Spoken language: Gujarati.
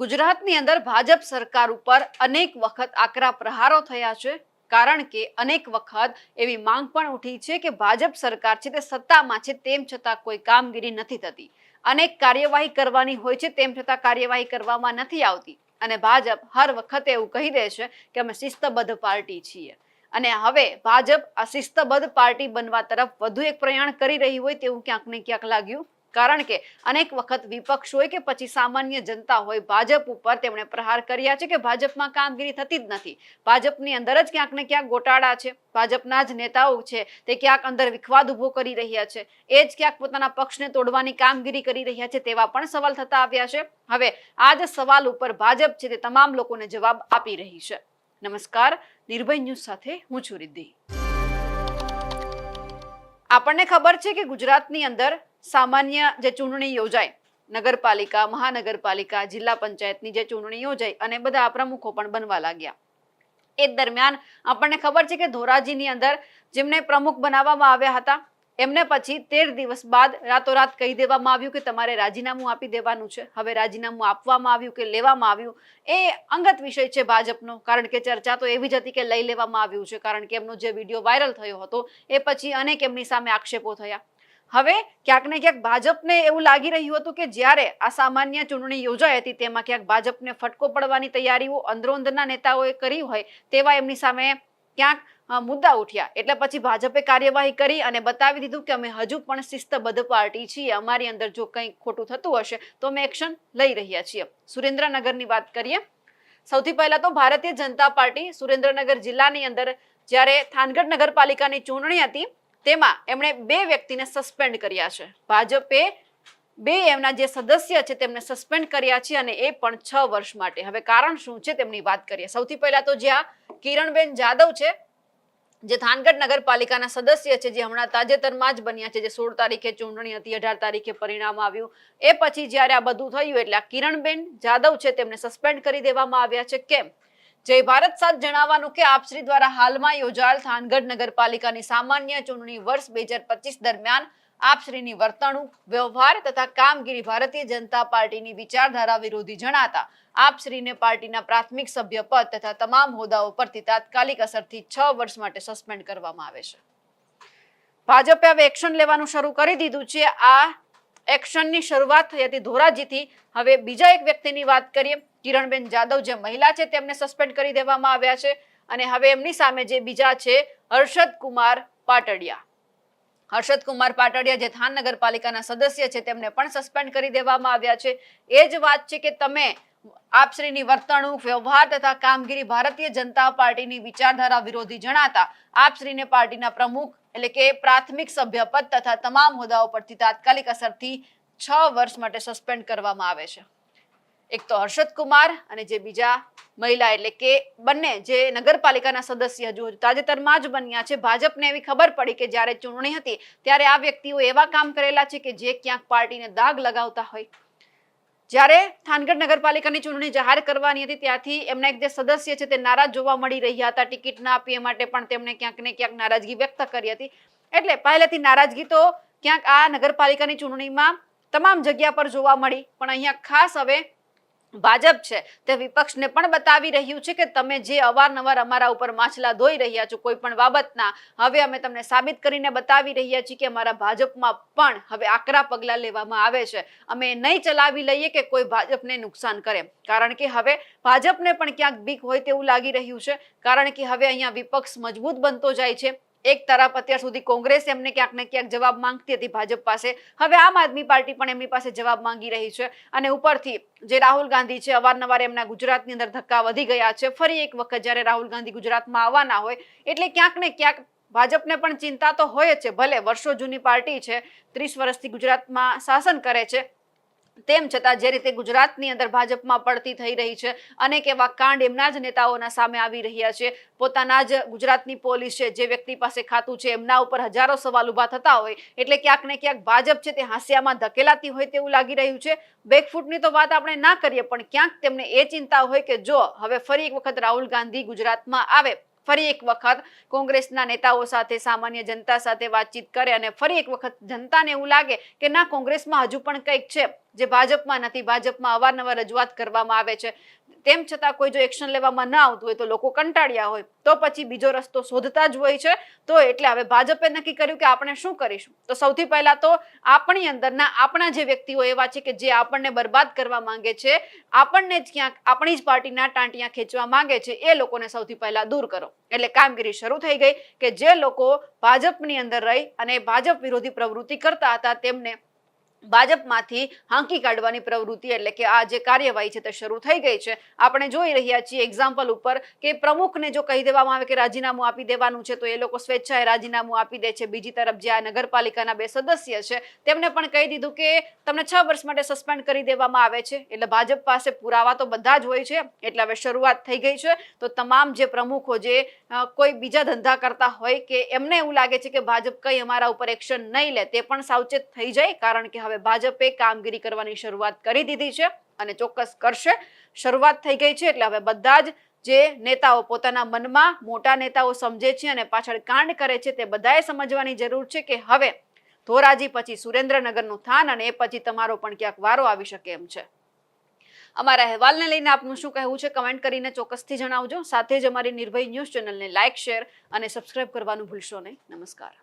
ગુજરાતની અંદર ભાજપ સરકાર ઉપર અનેક વખત આકરા પ્રહારો થયા છે, કારણ કે અનેક વખત એવી માંગ પણ ઉઠી છે કે ભાજપ સરકાર છે તે સત્તામાં છે તેમ છતાં કોઈ કામગીરી નથી થતી. અનેક કાર્યવાહી કરવાની હોય છે તેમ છતાં કાર્યવાહી કરવામાં નથી આવતી. અને ભાજપ હર વખતે એવું કહી દે છે કે અમે શિસ્તબદ્ધ પાર્ટી છીએ. અને હવે ભાજપ આ શિસ્તબદ્ધ પાર્ટી બનવા તરફ વધુ એક પ્રયાણ કરી રહી હોય તેવું ક્યાંક ને ક્યાંક લાગ્યું. કારણ કે અનેક વખત વિપક્ષ હોય કે પછી સામાન્ય જનતા હોય, ભાજપ ઉપર તેમણે પ્રહાર કર્યા છે કે ભાજપમાં કામગીરી થતી જ નથી. ભાજપની અંદર જ ક્યાંક ને ક્યાંક ગોટાળા છે. ભાજપના જ નેતાઓ છે તે ક્યાંક અંદર વિખવાદ ઊભો કરી રહ્યા છે. એ જ ક્યાંક પોતાના પક્ષને તોડવાની કામગીરી કરી રહ્યા છે તેવા પણ સવાલ થતા આવ્યા છે. હવે આ જ સવાલ ઉપર ભાજપ છે તે તમામ લોકોને જવાબ આપી રહી છે. નમસ્કાર. નિર્ભય ન્યૂઝ સાથે હું છું રિદ્ધિ. આપણને ખબર છે કે ગુજરાતની અંદર સામાન્ય જે ચૂંટણી યોજાય, નગરપાલિકા, મહાનગરપાલિકા, જિલ્લા પંચાયતની જે ચૂંટણી યોજાઈ અને બધા પ્રમુખો પણ બનવા લાગ્યા. એ દરમિયાન આપણને ખબર છે કે ધોરાજીની અંદર જેમને પ્રમુખ બનાવવામાં આવ્યા હતા, એમને પછી તેર દિવસ બાદ રાતોરાત કહી દેવામાં આવ્યું કે તમારે રાજીનામું આપી દેવાનું છે. હવે રાજીનામું આપવામાં આવ્યું કે લેવામાં આવ્યું, એ અંગત વિષય છે ભાજપનો, કારણ કે ચર્ચા તો એવી જ હતી કે લઈ લેવામાં આવ્યું છે, કારણ કે એમનો જે વીડિયો વાયરલ થયો હતો, એ પછી અનેક એમની સામે આક્ષેપો થયા. હવે ક્યાંક ને ક્યાંક ભાજપને એવું લાગી રહ્યું હતું કે જ્યારે આ સામાન્ય ચૂંટણી યોજાઈ હતી, તેમાં ક્યાંક ભાજપને ફટકો પડવાની તૈયારીઓ અંદરોઅંદરના નેતાઓએ કરી હોય, તેવા એમની સામે ક્યાંક મુદ્દા ઉઠ્યા. એટલે પછી ભાજપે કાર્યવાહી કરી અને બતાવી દીધું કે અમે હજુ પણ શિસ્તબદ્ધ પાર્ટી છીએ. અમારી અંદર જો કંઈ ખોટું થતું હશે, તો અમે એક્શન લઈ રહ્યા છીએ. સુરેન્દ્રનગરની વાત કરીએ. સૌથી પહેલા તો ભારતીય જનતા પાર્ટી સુરેન્દ્રનગર જિલ્લાની અંદર જ્યારે થાનગઢ નગરપાલિકાની ચૂંટણી હતી તેમાં એમણે બે વ્યક્તિને સસ્પેન્ડ કર્યા છે. ભાજપે બે એમના જે સદસ્ય છે તેમને સસ્પેન્ડ કર્યા છે અને એ પણ છ વર્ષ માટે. હવે કારણ શું છે તેમની વાત કરીએ. સૌથી પહેલા તો જ્યાં કિરણબેન જાદવ છે, જે થાનગઢ નગરપાલિકાના સદસ્ય છે, જે હમણાં તાજેતરમાં જ બન્યા છે, જે સોળ તારીખે ચૂંટણી હતી, અઢાર તારીખે પરિણામ આવ્યું. એ પછી જ્યારે આ બધું થયું એટલે આ કિરણબેન જાદવ છે તેમને સસ્પેન્ડ કરી દેવામાં આવ્યા છે. કેમ? જય ભારત સાથ જણાવવાનું કે આપશ્રી દ્વારા હાલમાં યોજાયેલ થાનગઢ નગરપાલિકાની સામાન્ય ચૂંટણી વર્ષ બે દરમિયાન આપશ્રીની વર્તણૂક, વ્યવહાર તથા કામગીરી ભારતીય જનતા પાર્ટીની વિચારધારા વિરોધી જણાતા આપશ્રીને પાર્ટીના પ્રાથમિક સભ્ય પદ તથા તમામ હોદ્દાઓ પરથી તાત્કાલિક અસરથી છ વર્ષ માટે સસ્પેન્ડ કરવામાં આવે છે. ભાજપે હવે એક્શન લેવાનું શરૂ કરી દીધું છે. આ એક્શનની શરૂઆત થઈ હતી ધોરાજીથી. હવે બીજા એક વ્યક્તિની વાત કરીએ, કિરણબેન જાદવ, જે મહિલા છે, તેમને સસ્પેન્ડ કરી દેવામાં આવ્યા છે. અને હવે એમની સામે જે બીજા છે, હર્ષદ કુમાર પાટડિયા. હર્ષદ કુમાર પાટડિયા, જે થાન નગરપાલિકાના સદસ્ય છે, તેમને પણ સસ્પેન્ડ કરી દેવામાં આવ્યા છે. એ જ વાત છે કે તમે આપશ્રીની વર્તણૂક, વ્યવહાર તથા કામગીરી ભારતીય જનતા પાર્ટીની વિચારધારા વિરોધી જણાતા આપશ્રીને પાર્ટીના પ્રમુખ એટલે કે પ્રાથમિક સભ્યપદ તથા તમામ હોદ્દાઓ પરથી તાત્કાલિક અસરથી છ વર્ષ માટે સસ્પેન્ડ કરવામાં આવે છે. એક તો હર્ષદ કુમાર અને જે બીજા મહિલા એટલે કે બંને જે નગરપાલિકાના સદસ્ય હજુ તાજેતરમાં જ બન્યા છે. ભાજપને એવી ખબર પડી કે જ્યારે ચૂંટણી હતી ત્યારે આ વ્યક્તિઓ એવા કામ કરેલા છે કે જે ક્યાંક પાર્ટીને દાગ લગાવતા હોય. જ્યારે થાનગઢ નગરપાલિકાની ચૂંટણી જાહેર કરવાની હતી, ત્યાંથી એમના એક જે સદસ્ય છે તે નારાજ જોવા મળી રહ્યા હતા ટિકિટ ના આપીએ માટે પણ તેમણે ક્યાંક ને ક્યાંક નારાજગી વ્યક્ત કરી હતી. એટલે પહેલેથી નારાજગી તો ક્યાંક આ નગરપાલિકાની ચૂંટણીમાં તમામ જગ્યા પર જોવા મળી, પણ અહીંયા ખાસ હવે ભાજપ છે, તે વિપક્ષને પણ બતાવી રહ્યું છે કે તમે જે અવારનવાર અમારા ઉપર માછલા ધોઈ રહ્યા છો, કોઈ પણ બાબતના, હવે અમે તમને સાબિત કરીને બતાવી રહ્યા છીએ કે અમારા ભાજપમાં પણ હવે આકરા પગલાં લેવામાં આવે છે. અમે નહીં ચલાવી લઈએ કે કોઈ ભાજપને નુકસાન કરે. કારણ કે હવે ભાજપને પણ ક્યાંક બીક હોય તેવું લાગી રહ્યું છે. કારણ કે હવે અહીંયા વિપક્ષ મજબૂત બનતો જાય છે. એક તરફ અત્યાર સુધી કોંગ્રેસ એમને ક્યાંક ને ક્યાંક જવાબ માંગતી હતી ભાજપ પાસે. હવે આમ આદમી પાર્ટી પણ એમની પાસે જવાબ માંગી રહી છે અને ઉપરથી જે રાહુલ ગાંધી છે, અવારનવાર એમના ગુજરાતની અંદર ધક્કા વધી ગયા છે. ફરી એક વખત જ્યારે રાહુલ ગાંધી ગુજરાતમાં આવવાના હોય, એટલે ક્યાંક ને ક્યાંક ભાજપને પણ ચિંતા તો હોય જ છે. ભલે વર્ષો જૂની પાર્ટી છે, ત્રીસ વર્ષથી ગુજરાતમાં શાસન કરે છે તેમ છતાં જે રીતે ગુજરાતની અંદર ભાજપમાં પડતી થઈ રહી છે, અનેક એવા કાંડ એમના જ નેતાઓના સામે આવી રહ્યા છે. પોતાના જ ગુજરાતની પોલીસ છે, જે વ્યક્તિ પાસે ખાતું છે, એમના ઉપર હજારો સવાલ ઊભા થતા હોય, એટલે ક્યાંક ને ક્યાંક ભાજપ છે તે હાંસિયામાં ધકેલાતી હોય તેવું લાગી રહ્યું છે. બેકફૂટની તો વાત આપણે ના કરીએ, પણ ક્યાંક તેમને એ ચિંતા હોય કે જો, હવે ફરી એક વખત રાહુલ ગાંધી ગુજરાતમાં આવે. ફરી એક વખત કોંગ્રેસના નેતાઓ સાથે, સામાન્ય જનતા સાથે વાતચીત કરે અને ફરી એક વખત જનતાને એવું લાગે કે ના, કોંગ્રેસમાં હજુ પણ કંઈક છે જે ભાજપમાં નથી. ભાજપમાં અવારનવાર રજૂઆત કરવામાં આવે છે. તેમ છતાં કોઈ જો એક્શન લેવામાં ના આવતું હોય તો લોકો કંટાળ્યા હોય, તો પછી બીજો રસ્તો શોધતા જ હોય છે. તો એટલે હવે ભાજપે નક્કી કર્યું કે આપણે શું કરીશું? તો સૌથી પહેલા તો આપણી અંદરના આપણા જે વ્યક્તિઓ એવા છે કે જે આપણને બરબાદ કરવા માંગે છે, આપણને જ ક્યાંક આપણી જ પાર્ટીના ટાંટિયા ખેંચવા માંગે છે, એ લોકોને સૌથી પહેલા દૂર કરો. એટલે કામગીરી શરૂ થઈ ગઈ કે જે લોકો ભાજપની અંદર રહી અને ભાજપ વિરોધી પ્રવૃત્તિ કરતા હતા તેમને ભાજપમાંથી હાંકી કાઢવાની પ્રવૃત્તિ એટલે કે આ જે કાર્યવાહી છે તે શરૂ થઈ ગઈ છે. આપણે જોઈ રહ્યા છીએ એક્ઝામ્પલ ઉપર કે પ્રમુખને જો કહી દેવામાં આવે કે રાજીનામું આપી દેવાનું છે તો એ લોકો સ્વેચ્છાએ રાજીનામું આપી દે છે. બીજી તરફ જે આ નગરપાલિકાના બે સદસ્ય છે તેમને પણ કહી દીધું કે તમને છ વર્ષ માટે સસ્પેન્ડ કરી દેવામાં આવે છે. એટલે ભાજપ પાસે પુરાવા તો બધા જ હોય છે. એટલે હવે શરૂઆત થઈ ગઈ છે. તો તમામ જે પ્રમુખો જે કોઈ બીજા ધંધા કરતા હોય કે એમને એવું લાગે છે કે ભાજપ કંઈ અમારા ઉપર એક્શન નહીં લે, તે પણ સાવચેત થઈ જાય કારણ કે હવે ભાજપે કામગીરી કરવાની શરૂઆત કરી દીધી છે અને ચોક્કસ કરશે. શરૂઆત થઈ ગઈ છે એટલે હવે બધા જ જે નેતાઓ પોતાના મનમાં મોટા નેતાઓ સમજે છે અને પાછળ કાંડ કરે છે તે બધાએ સમજવાની જરૂર છે કે હવે ધોરાજી પછી સુરેન્દ્રનગરનું થાન અને એ પછી તમારો પણ ક્યાંક વારો આવી શકે એમ છે. અમારા અહેવાલને લઈને આપનું શું કહેવું છે કમેન્ટ કરીને ચોક્કસથી જણાવજો. સાથે જ અમારી નિર્ભય ન્યૂઝ ચેનલને લાઇક શેર અને સબસ્ક્રાઇબ કરવાનું ભૂલશો નહીં. નમસ્કાર.